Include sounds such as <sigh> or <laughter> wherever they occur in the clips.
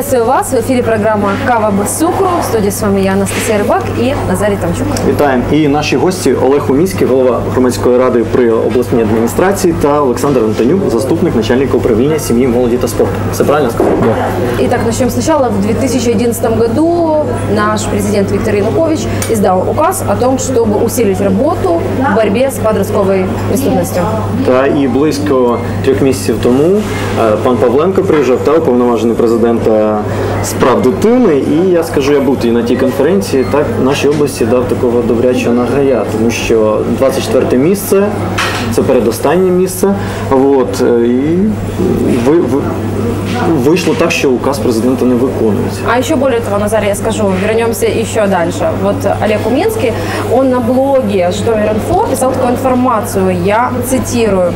Приветствую вас. В эфире программа «Кава без цукру». В студии с вами я, Анастасия Рыбак и Назарій Тамчук. Вітаємо. І наші гості Олег Уміський, голова громадської ради при обласній адміністрації, та Олександр Антонюк, заступник начальника управління сім'ї, молоді та спорту. Все правильно сказав? Итак, начнем сначала. В 2011 году наш президент Виктор Янукович издал указ о том, чтобы усилить работу в борьбе с подростковой преступностью. Та і близько трьох місяців тому е, пан Павленко приїжджав та уповноважений президента з прав дитини. І я скажу, я був і на тій конференції. Так нашій області дав такого добрячого нагая, тому що 24 місце це передостаннє місце. От е, і ви, ви, вийшло так, що указ президента не виконується. А еще более того, Назар, я скажу, вернемся еще дальше. Вот Олег Уминский, он на блоге Житомир.Инфо писал такую я цитирую.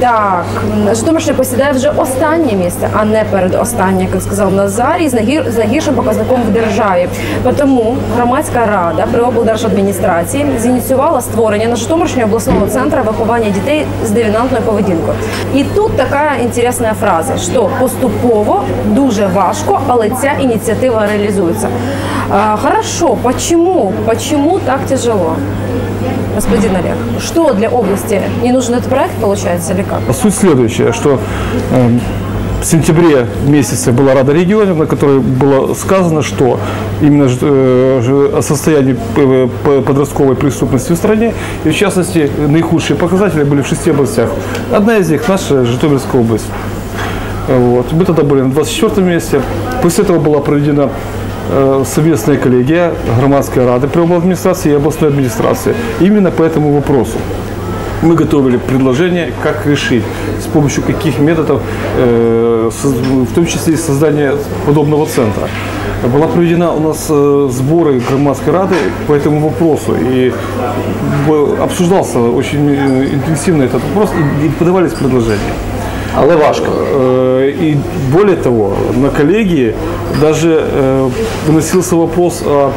Так, Житомирщина посідає вже останнє місце, а не передостаннє, як сказав з найгір- з найгіршим показником в державі. Тому громадська рада при облдержадміністрації зініціювала створення на Житомирщині обласного центру виховання дітей з девінантною поведінкою. І тут така інтересна фраза, що поступово дуже важко, але ця ініціатива реалізується. А, хорошо, почему? Почему так тяжело? Господин Олег, что для области? Не нужен этот проект, получается, или как? А Суть следующая, что эм, в сентябре месяце была Рада регионов, на которой было сказано, что именно ж- э, ж- о состоянии э, п- подростковой преступности в стране, и в частности наихудшие показатели были в шести областях. Одна из них наша Житомирская область. Вот. Мы тогда были на 24 месте. После этого была проведена э, совместная коллегия громадской рады при администрации и областной администрации. Именно по этому вопросу. Мы готовили предложение, как решить, с помощью каких методов, э, в том числе и создание подобного центра. Была проведена у нас э, сборы громадской рады по этому вопросу. И обсуждался очень интенсивно этот вопрос и подавались предложения. Але важко. Э, И более того, на коллегии даже э, выносился вопрос о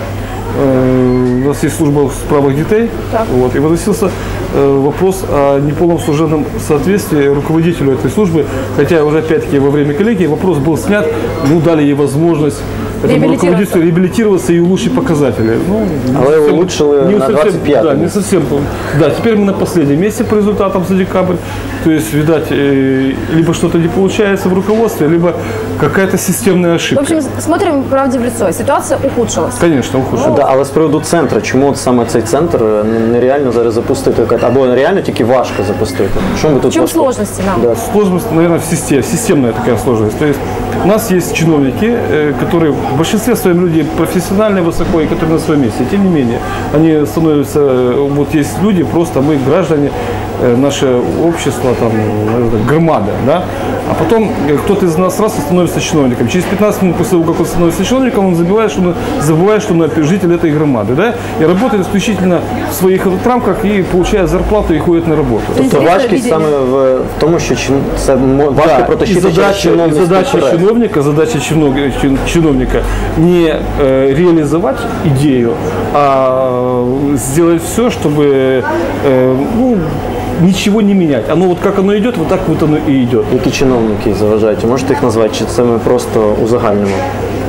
э, у нас есть служба в справах детей, вот, и выносился вопрос о неполном служебном соответствии руководителю этой службы, хотя уже опять-таки во время коллегии вопрос был снят, ну дали ей возможность. Руководителю реабилитироваться и улучшить показатели. Ну, Але совсем- улучшили не на совсем- 25 Да, не совсем. Да, теперь мы на последнем месте по результатам за декабрь. То есть, видать, э, либо что-то не получается в руководстве, либо какая-то системная В ошибка. общем, смотрим правде в лицо. Ситуация ухудшилась. Конечно, ухудшилось. Да, але з приводу центру, чому от саме цей центр е, нереально зараз запустити? Або реально тільки важко запустити? Що ми тут В чем важко? сложности нам? Да. Сложность, наверное, в системе, системная такая сложность. То есть у нас есть чиновники, э, которые в большинстве своем люди профессиональные, высоко, и которые на своем месте. Тем не менее, они становятся, э, вот есть люди, просто мы граждане, наше общество, там, наверное, громада, да, а потом э, кто-то из нас раз и становится чиновником. Через 15 минут после того, как он становится чиновником, он забывает, что он, забывает, что он житель этой громады, да, и работает исключительно в своих вот рамках и получает зарплату и ходит на работу. Тобто Інтересне важкість відділення. саме в в тому, що чин- це мо- важко Да, протащити и через задача, и чиновницький задача прес. чиновника, задача чиновника, чин- чиновника не э, реализовать идею, а сделать все, чтобы э, ну, ничего не менять. Оно вот как оно идет, вот так вот оно и идет. Які чиновники заважають? Можете їх назвати? Чи це ми просто узагальнимо?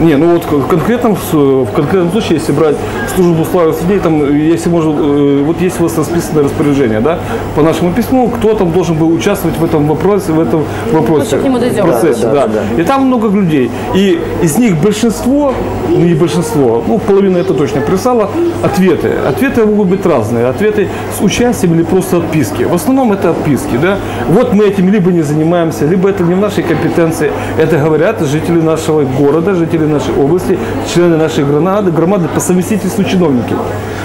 Не, ну вот в конкретном, в конкретном случае, если брать службу славы судей, там, если можно, э, вот есть у вас расписанное распоряжение, да, по нашему письму, кто там должен был участвовать в этом вопросе, в этом вопросе. дойдем. процессе, Да, да, да, да. И там много людей. И из них большинство, ну не большинство, ну половина это точно прислала ответы. Ответы могут быть разные. Ответы с участием или просто отписки. В основном это отписки, да. Вот мы этим либо не занимаемся, либо это не в нашей компетенции. Это говорят жители нашего города, жители нашей области, члены нашей громады, громады по совместительству чиновники.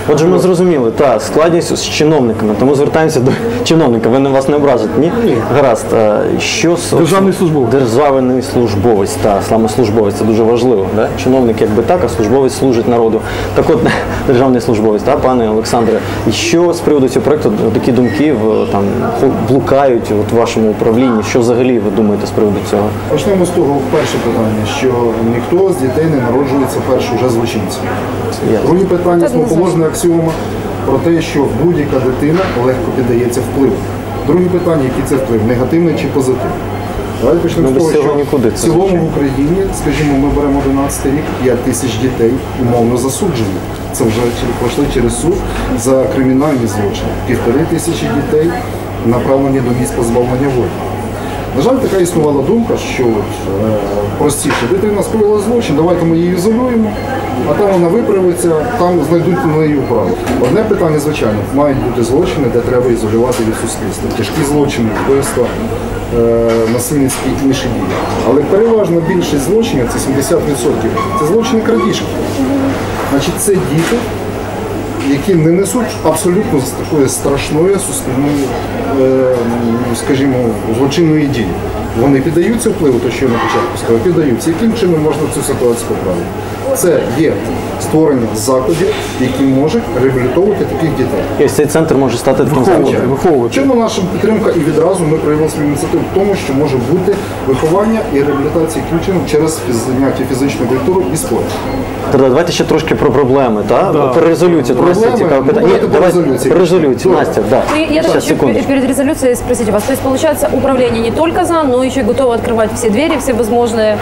Отже, ми зрозуміли, та складність з чиновниками, тому звертаємося до чиновника. Ви не вас не образить, ні? Гаразд. А Що з Державний службовець. Державний службовець, та саме службовець, це дуже важливо. Да? Чиновник якби так, а службовець служить народу. Так от <laughs> державний службовець, та, пане Олександре, і що з приводу цього проекту такі думки в там хо- блукають от в вашому управлінні? Що взагалі ви думаєте з приводу цього? Почнемо з того перше питання, що ніхто з дітей не народжується перше вже злочинцем. Ясно. Друге питання однозначно. аксіома про те, що будь-яка дитина легко піддається впливу. Друге питання, який це вплив, негативний чи позитивний. Давайте почнемо Ну, з того, що нікуди в цілому в Україні, скажімо, ми беремо 11 рік, 5 тисяч дітей умовно засуджені. Це вже пройшли через суд за кримінальні злочини. Півтори тисячі дітей направлені до місць позбавлення волі. На жаль, така існувала думка, що от, е, простіше, дитина скоїла злочин, давайте ми її ізолюємо, а там вона виправиться, там знайдуть на неї управу. Одне питання, звичайно, мають бути злочини, де треба ізолювати від суспільства. Тяжкі злочини, вбивства, е, насильницькі і інші дії. Але переважна більшість злочинів, це 70%, це злочини крадіжки. Значить, це діти, які не несуть абсолютно такої страшної суспільної, е, скажімо, злочинної дії. Вони піддаються впливу, то що я на початку сказав, піддаються. Яким чином можна цю ситуацію поправити? Це є створення закладів, які можуть реабілітовувати таких дітей. І ось цей центр може стати таким Виховувати, закладом. виховувати. В Чому наша підтримка і відразу ми проявили свою ініціативу в тому, що може бути виховання і реабілітація включено через фіз- заняття фізичною культурою і спортом. Тогда давайте ще трошки про проблеми, та? Да. Про резолюцію. Настя, Проблеми? цікаве Ну, питання. давайте Ні, про давайте резолюцію. про резолюцію. Добре. Настя, да. Ну, Я Сейчас, даже хочу секундочку. перед резолюцией спросить вас. То есть, получается, управление не только за, но еще и готово открывать все двери, все возможные...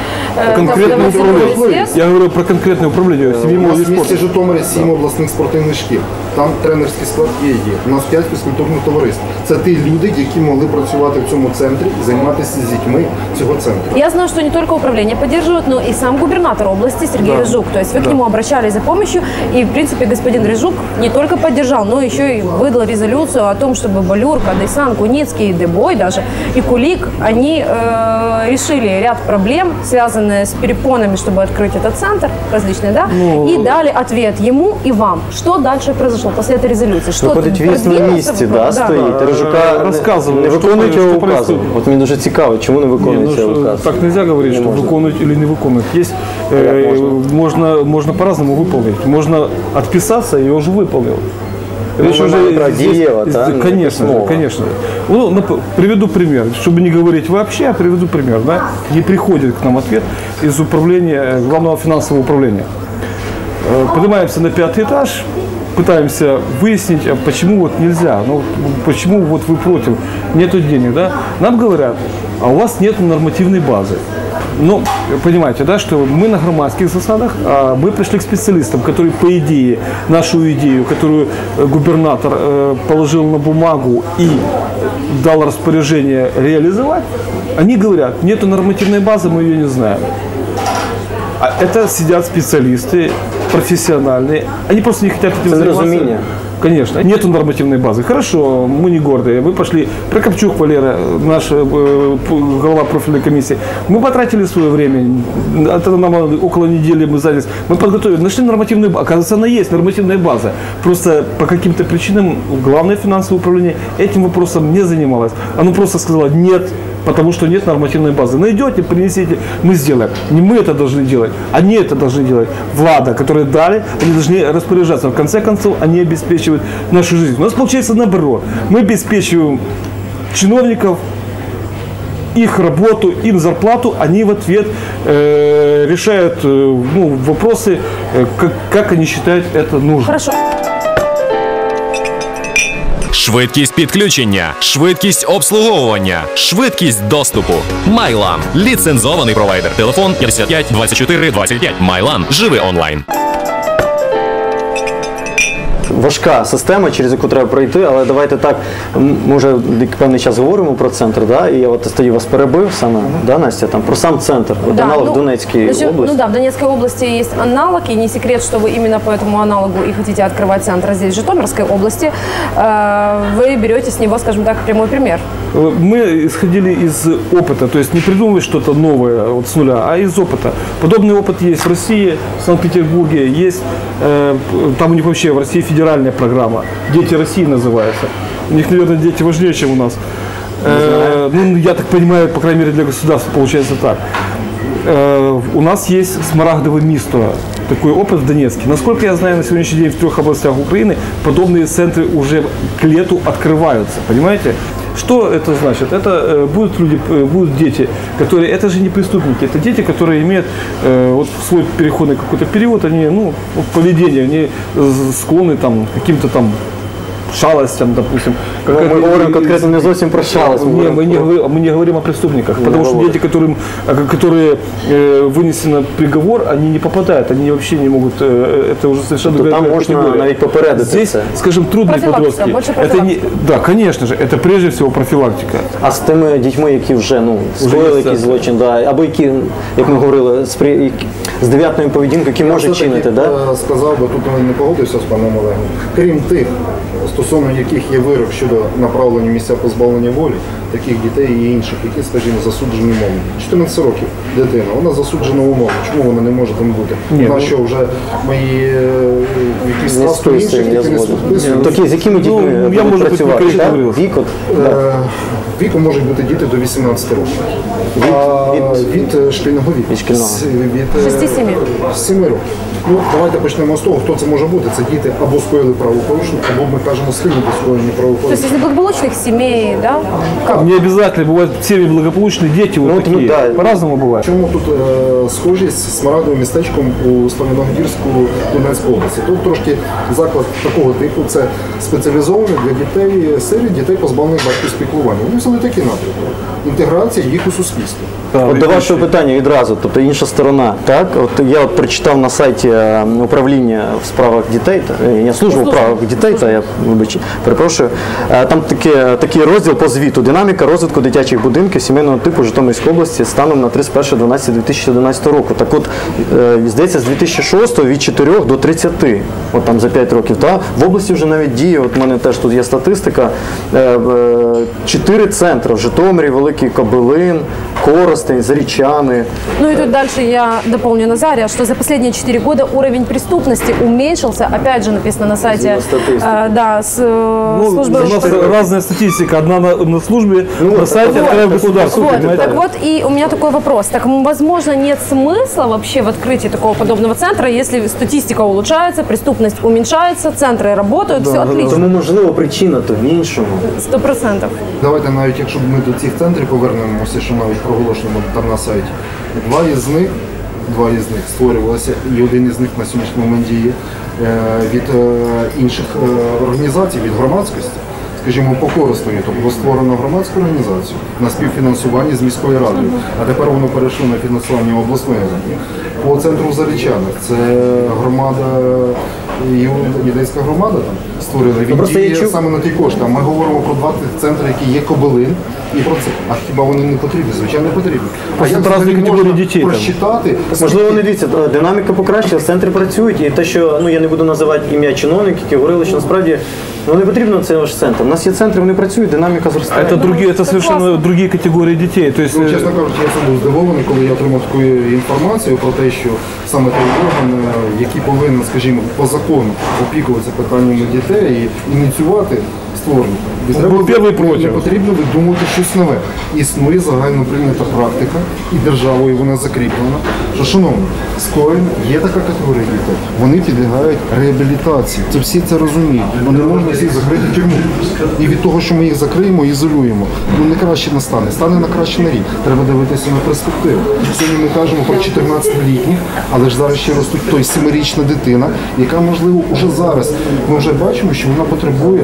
э, Конкретное давать управление. средства. Я говорю про конкретное управление семьи У нас молоді в місті спорту. Житомирі сім обласних спортивних шкіл. Там тренерський склад є. є. У нас п'ять фізкультурних товариств. Це ті люди, які могли працювати в цьому центрі і займатися з дітьми цього центру. Я знаю, что не только управление поддерживает, но и сам губернатор области Сергей Да. Рыжук. То есть вы к нему обращались за помощью, и, в принципе, господин Рыжук не только поддержал, но еще и выдал резолюцию о том, чтобы Балюрка, Дейсан, Куницкий, Дебой даже и Кулик, они э, решили ряд проблем, связанные с перепонами, чтобы открыть этот центр, различные, да, Ну, и дали ответ ему и вам. Что дальше произошло после этой резолюции? Что Виходить, він на продвинулся місці, вопрос? да, стоїть. Да. Рижука не- Розказували, не що виконують що його указу. происходит. От мені дуже цікаво, чому не Не, виконується ну, указ. что- так нельзя говорить, Не что можно. выполнить или не выполнить. Есть, как э, можно, можно по-разному выполнить. Можно отписаться, и я уже выполнил. Речь мы уже имеем про здесь- дело, да, здесь- не конечно, письмово. конечно. Ну, нап- приведу пример, чтобы не говорить вообще, а приведу пример. Да? Не приходит к нам ответ из управления, э, главного финансового управления. Э, Поднимаемся на пятый этаж, пытаемся выяснить, а почему вот нельзя, ну почему вот вы против, нету денег, да? Нам говорят, а у вас нет нормативной базы. Ну, понимаете, да, что мы на громадских засадах, а мы пришли к специалистам, которые, по идее, нашу идею, которую э, губернатор э, положил на бумагу и дал распоряжение реализовать, они говорят, нету нормативной базы, мы ее не знаем. А это сидят специалисты, профессиональные. Они просто не хотят этим заниматься. Конечно. Нету нормативной базы. Хорошо, мы не гордые. Мы пошли. Прокопчук Валера, наш э, глава профильной комиссии. Мы потратили свое время. Это нам около недели мы занялись. Мы подготовили, нашли нормативную базу. Оказывается, она есть, нормативная база. Просто по каким-то причинам главное финансовое управление этим вопросом не занималось. Оно просто сказало нет, потому что нет нормативной базы. Найдете, принесите, мы сделаем. Не мы это должны делать, они это должны делать. Влада, которые дали, они должны распоряжаться. В конце концов, они обеспечивают нашу жизнь. У нас получается наоборот. Мы обеспечиваем чиновников, их работу, им зарплату, они в ответ э, решают э, ну, вопросы, э, как, как они считают это нужно. Хорошо. Швидкість підключення, швидкість обслуговування, швидкість доступу. Майлан. Ліцензований провайдер. Телефон 55 24 25. Майлан. Живи онлайн. важка система, через яку треба пройти, але давайте так, м, ми вже певний час говоримо про центр, да? і я от тоді вас перебив саме, да, Настя, там, про сам центр, от аналог в Донецькій значит, області. Ну да, в Донецкой области есть аналог, и не секрет, что вы именно по этому аналогу и хотите открывать центр здесь, в Житомирской области. Э, Вы берете с него, скажем так, прямой пример. Э, Мы исходили из опыта, то есть не придумывали что-то новое вот с нуля, а из опыта. Подобный опыт есть в России, в Санкт-Петербурге, есть, э, там у них вообще в России федеральная программа, «Дети России» называется. У них, наверное, дети важнее, чем у нас. Э, ну, я так понимаю, по крайней мере, для государства получается так. Э, у нас есть смарагдовое мисто, такой опыт в Донецке. Насколько я знаю, на сегодняшний день в трех областях Украины подобные центры уже к лету открываются, понимаете? Что это значит? Это э, будут люди, э, будут дети, которые, это же не преступники, это дети, которые имеют э, вот свой переходный какой-то период, они, ну, поведение, они склонны там каким-то там шалостям, допустим. Ну, Как ми это- говоримо конкретно не зовсім про шалость. ми не, говоримо мы не, про- говори- мы не говорим о преступниках, потому что говорим. дети, которым, а, которые э, вынесено приговор, они не попадают, они вообще не могут, э, это уже совершенно То там другая можно категория. навіть попередити Здесь, це. скажем, трудные Профилактика, подростки. больше Это не, профилактика. да, конечно же, это прежде всего профилактика. А з тими дітьми, які вже ну скоїли є якийсь це. злочин, да, або які, як ми говорили, з, при- які- з дев'ятною поведінкою, які можуть Все-таки, чинити, да? е, сказав би, тут я не погодився з паном Олегом. Крім тих, стосовно яких є вирок щодо направлення в місця позбавлення волі, таких дітей і інших, які, скажімо, засуджені умовно. 14 років дитина, вона засуджена умовно. Чому вона не може там бути? Ні, Вона ну- що вже мої е, якісь Не статус інших, які не списують. Такі, з якими дітьми Ну, я, будуть може бути, працювати? так? Вік от, Е, Віку можуть бути діти до 18 років. А від е, шкільного віку. Від шкільного. З- Від е, Шести-семи. з семи років. Ну, давайте почнемо з того, хто це може бути. Це діти або скоїли правопорушення, або ми кажемо схильні до скоєння То есть правопорушення. из неблагополучных семей, да? Не обязательно, бывают семьи благополучные, дети вот Ну, вот, ну, такие. да. По-разному бывает. Чому тут е, схожість з Смарадовим містечком у Славяногірську Донецької області? Тут трошки заклад такого типу, це спеціалізований для дітей сиріт, дітей позбавлених батьків піклування. Вони взяли такі напрямки. Інтеграція їх у суспільство. От до вашого питання відразу, тобто інша сторона. Так, от я от прочитав на сайті е, управління в справах дітей, та е, я служба у справах дітей, та я вибач, перепрошую. Е, Там таке, такий розділ по звіту динаміка розвитку дитячих будинків сімейного типу Житомирської області станом на 31.12.2011 року. Так от, е, здається, з 2006 від 4 до 30, от там за 5 років. Та в області вже навіть діє. От в мене теж тут є статистика. Е, е, центри в Житомирі, Великий Кобилин, Коростень, Зарічани. Ну и тут дальше я дополню Назария, что за последние 4 года уровень преступности уменьшился. Опять же написано на сайте Статистика. э, да, с, э, Ну, службы у нас разная статистика. Одна на, на службе, Ну, на сайте, а вторая в вот, государстве. Вот, понимаете? так вот, и у меня такой вопрос. Так, м, возможно, нет смысла вообще в открытии такого подобного центра, если статистика улучшается, преступность уменьшается, центры работают, все отлично, Тому можливо причина то в іншому. сто процентов. Давайте навіть якщо ми до цих центрів повернемося, що навіть проголошено там на сайті. Два із них, два із них створювалися, і один із них на сьогоднішній момент діє е, від е, інших е, організацій, від громадськості. Скажімо, по Коростені, то було створено громадську організацію на співфінансуванні з міською радою, а тепер воно перейшло на фінансування обласної ради. По центру в це громада, Єдинська громада там створила. Він просто я діє чув- саме на ті кошти. А ми говоримо про два центри, які є Кобилин і про це. А хіба вони не потрібні? Звичайно, не потрібні. А як це взагалі категорії можна дітей там. просчитати? Можливо, не дивіться, е, динаміка покращила, центри працюють, і те, що ну я не буду називати ім'я чиновників, які говорили, що насправді ну не потрібно це ваш центр. У нас є центри, вони працюють, динаміка зростає. Это другие, это совершенно другие категории детей. То есть, Ну, э, чесно кажучи, я сам був здивований, коли я отримав таку інформацію про те, що саме той орган, е, який повинен, скажімо, по закону опікуватися питаннями дітей і ініціювати створення. Не треба- проти. Потрібно видумувати щось нове. Існує загально прийнята практика, і державою вона закріплена. Що, шановні, скоєн є така категорія дітей. Вони підлягають реабілітації. Це всі це розуміють. Ну не можна всіх закрити тюрму. І від того, що ми їх закриємо, ізолюємо, ну не краще не стане. Стане на краще на рік. Треба дивитися на перспективу. Сьогодні ми кажемо про 14-літніх, але ж зараз ще ростуть той 7-річна дитина, яка можливо уже зараз. Ми вже бачимо, що вона потребує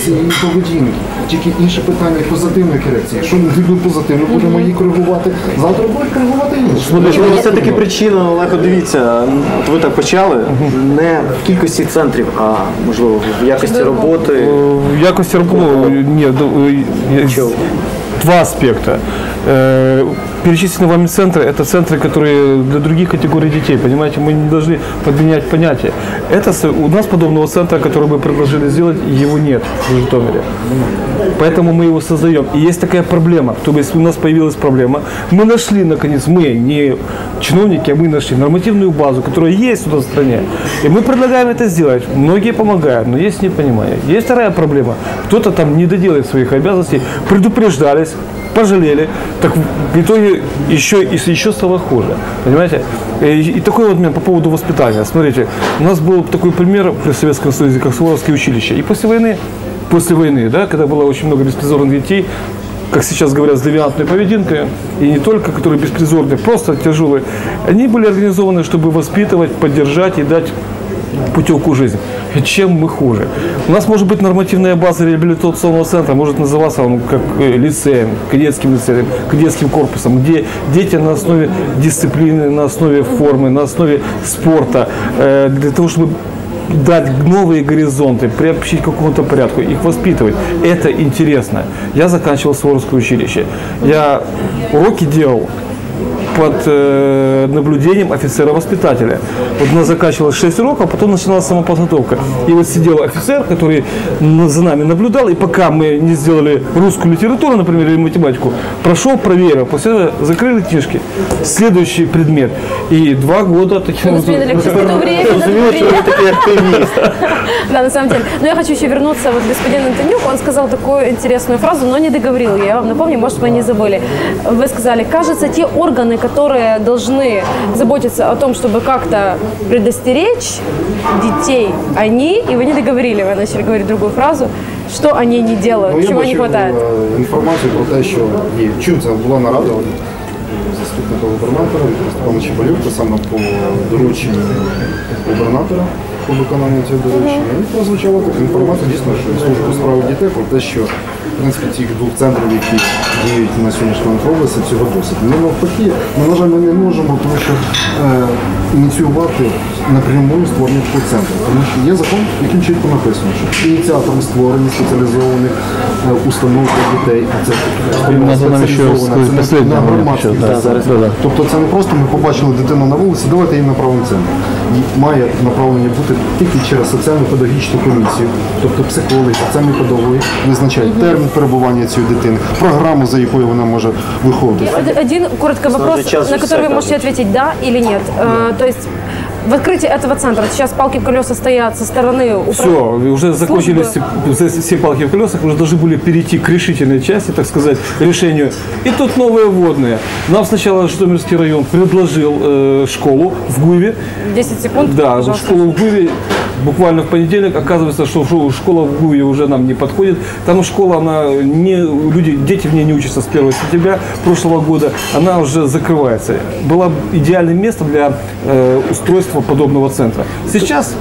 корекції її поведінки. Тільки інше питання позитивної корекції. Якщо ми любимо позитивно, будемо її коригувати. Завтра будуть коригувати інше. Можливо, це таки причина, Олег, дивіться, от ви так почали, не в кількості центрів, а можливо в якості роботи. в якості роботи нет, два аспекта. Э, Перечисленные вами центры – это центры, которые для других категорий детей, понимаете, мы не должны подменять понятия. Это у нас подобного центра, который мы предложили сделать, его нет в Житомире. Поэтому мы его создаем. И есть такая проблема. То есть у нас появилась проблема. Мы нашли, наконец, мы, не чиновники, а мы нашли нормативную базу, которая есть у нас в стране. И мы предлагаем это сделать. Многие помогают, но есть непонимание. Есть вторая проблема. Кто-то там не доделает своих обязанностей, предупреждались, пожалели. Так в итоге еще, еще стало хуже. Понимаете? И, и такой вот момент по поводу воспитания. Смотрите, у нас был такой пример при Советском Союзе, как Суворовское училище. И после войны, после войны, да, когда было очень много беспризорных детей, как сейчас говорят, с девиантной поведенкой, и не только, которые беспризорные, просто тяжелые, они были организованы, чтобы воспитывать, поддержать и дать путевку жизни. Чем мы хуже? У нас может быть нормативная база реабилитационного центра, может называться он как э, лицеем, кадетским лицеем, кадетским корпусом, где дети на основе дисциплины, на основе формы, на основе спорта, э, для того, чтобы дать новые горизонты, приобщить к какому-то порядку, их воспитывать. Это интересно. Я заканчивал Суворовское училище. Я уроки делал под э, наблюдением офицера-воспитателя. Вот у нас заканчивалось 6 уроков, а потом начиналась самоподготовка. И вот сидел офицер, который за нами наблюдал, и пока мы не сделали русскую литературу, например, или математику, прошел, проверил, после этого закрыли книжки. Следующий предмет. И два года таким время. <laughs> Да, на самом деле. Но я хочу еще вернуться. Вот господин Антонюк, он сказал такую интересную фразу, но не договорил. Я вам напомню, может, вы не забыли. Вы сказали, кажется, те органы, которые должны заботиться о том, чтобы как-то предостеречь детей, они, и вы не договорили, вы начали говорить другую фразу, что они не делают, Ну, я чего не бачив хватает. е, інформацію про те, що ні, чим це була нарада от, заступника губернатора Віктора Степановича Балюрка саме по дорученню губернатора по виконанню цього доручення. І прозвучала така інформація дійсно, що служба у справах дітей про те, що в принципі цих двох центрів, які діють на сьогоднішній момент в області, цього досить. Ми навпаки, ми, на жаль, ми не можемо, тому що е, ініціювати напряму створення такого центру. Тому що є закон, яким чітко написано, що ініціатором створення спеціалізованих е, установ для дітей, а це установа надо нам ще спеціалізована, сказати це не последнє на момент громадський ще, да, центр. да, да. Тобто це не просто ми побачили дитину на вулиці, давайте її направимо в центр. І має направлення бути тільки через соціально-педагогічну комісію, тобто психологи, соціальні педагоги визначають термін перебування цієї дитини, програму, за якою вона може виходити. Од- Один короткий вопрос, час на все который вы можете кажут. ответить да или нет. Э, То есть в открытии этого центра сейчас палки в колеса стоят со стороны упра- Все, уже закончились все, все палки в колесах, уже должны были перейти к решительной части, так сказать, решению. И тут новые водные. Нам сначала Житомирский район предложил э, школу в Гуеве. 10 секунд. Да, пожалуйста. школу в Гуеве буквально в понедельник оказывается, что шо- школа в Гуеве уже нам не подходит. Там школа, она не, люди, дети в ней не учатся с 1 сентября прошлого года, она уже закрывается. Было идеальным местом для э, устройства подобного центра. Сейчас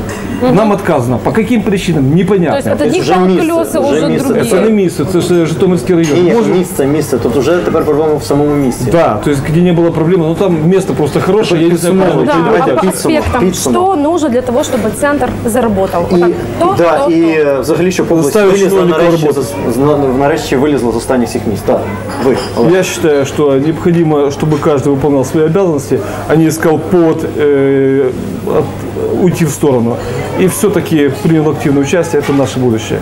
нам отказано. По каким причинам? То Непонятно. есть от одних вже палок місце, колеса вже уже місце. Це не другие. місце, це ж Житомирський район. Ні, ні, Може- місце, місце. Тут вже тепер проблема в самому місці. Да, то есть где не было проблемы, но там место просто хорошее, я не знаю, куда Да, это а передавать. по підсумок, аспектам, підсумок. что нужно для того, чтобы центр заработал? Вот так, то, Да, то, і то. е, взагалі, щоб область Заставив вилізла чиновника нарешті, роботи. з- з- нарешті вилізла з останніх всіх міст. Так, ви, Олег. Я считаю, что необходимо, чтобы каждый выполнял свои обязанности, а не искал повод э, от- уйти в сторону. И все-таки принял активное участие, это наше будущее.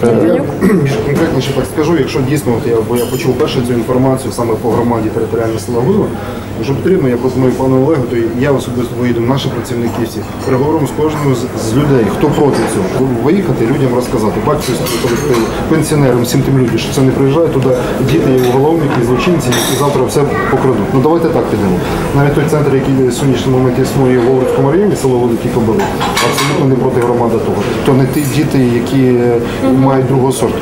Танюк. Більш конкретніше так скажу, якщо дійсно от я, бо я почув перше цю інформацію саме по громаді територіального села Гуєва, що потрібно, я пропоную пану Олегу, то я особисто виїду, наші працівники всі, переговоримо з кожним з, з людей, хто проти цього, виїхати людям розказати. Бачите, пенсіонерам, всім тим людям, що це не приїжджає туди діти, є уголовники, злочинці, які завтра все покрадуть. Ну давайте так підемо. Навіть той центр, який в сьогоднішній момент існує в Ловрицькому районі, село Великі Кобили, абсолютно не проти громади того. То не ті діти, які мають другого сорту.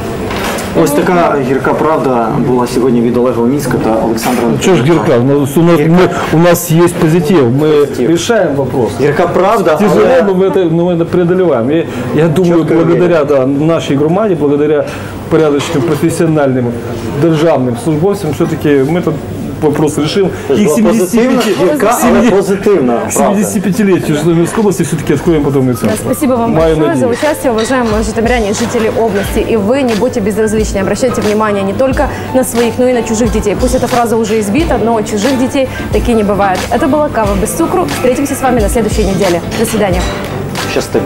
Ось така гірка правда була сьогодні від Олега Омінська та Олександра Что ж, Антонюка. Герка, у нас, у нас, мы- у нас есть позитив, мы решаем вопрос. Гірка правда, Тяжело, але но мы это, но мы это преодолеваем. И я думаю, Чётко благодаря да, нашей громаде, благодаря порядочным, профессиональным, державным службовцам, все-таки мы этот вопрос решим. И к була позитивна 75 гірка, але позитивна к правда. 75-летию Житомирской области все-таки откроем подобный центр. Спасибо вам Маю большое за участие, уважаемые житомиряне и жители области. И вы не будьте безразличны, обращайте внимание не только на своих, но и на чужих детей. Пусть эта фраза уже избита, но чужих детей таки не бывает. Это была Кава без цукру. Встретимся с вами на следующей неделе. До свидания. Щасти.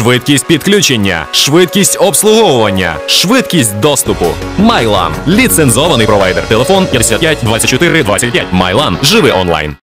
швидкість підключення, швидкість обслуговування, швидкість доступу. Майлан ліцензований провайдер. Телефон 55 24 25. Майлан. Живи онлайн.